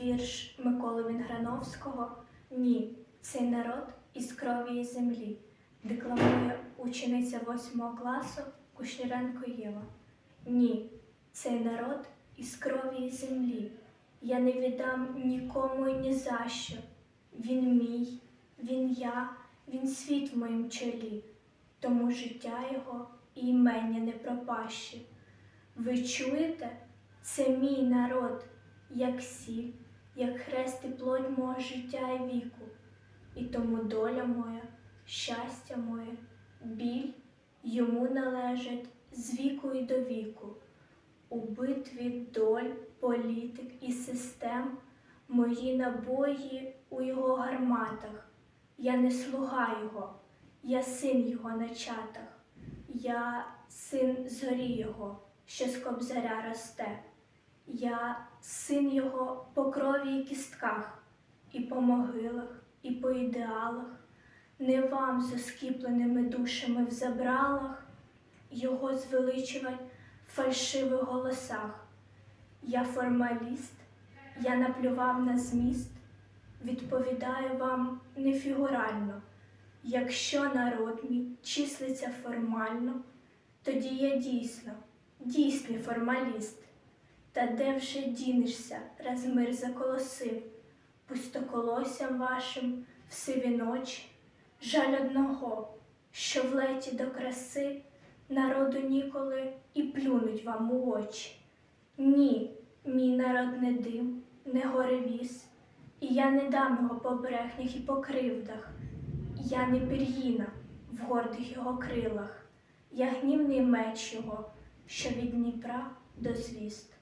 Вірш Миколи Вінграновського Ні, цей народ із крові землі. Декламує учениця восьмого класу Кушніренко Єва. Ні, цей народ із крові землі. Я не віддам нікому і ні за що. Він мій, він я, він світ в моїм чолі, тому життя його і імення не пропащі. Ви чуєте? Це мій народ, як сіль, як хрест і плоть мого життя і віку. І тому доля моя, щастя моє, біль йому належать з віку і до віку. У битві доль, політик і систем мої набої у його гарматах. Я не слуга його, я син його начатах, я син зорі його, що з кобзаря росте. Я син його по крові і кістках, і по могилах, і по ідеалах, не вам з оскіпленими душами в забралах його звеличувать в фальшивих голосах. Я формаліст, я наплював на зміст, відповідаю вам не фігурально. Якщо народ мій числиться формально, тоді я дійсно, дійсний формаліст. Та де вже дінешся, раз мир заколосив, пустоколоссям вашим в сиві ночі, жаль одного, що в леті до краси народу ніколи і плюнуть вам у очі. Ні, мій народ не дим, не горевіс, і я не дам його по брехнях і по кривдах. Я не пір'їна в гордих його крилах, я гнівний меч його, що від Дніпра до звіст.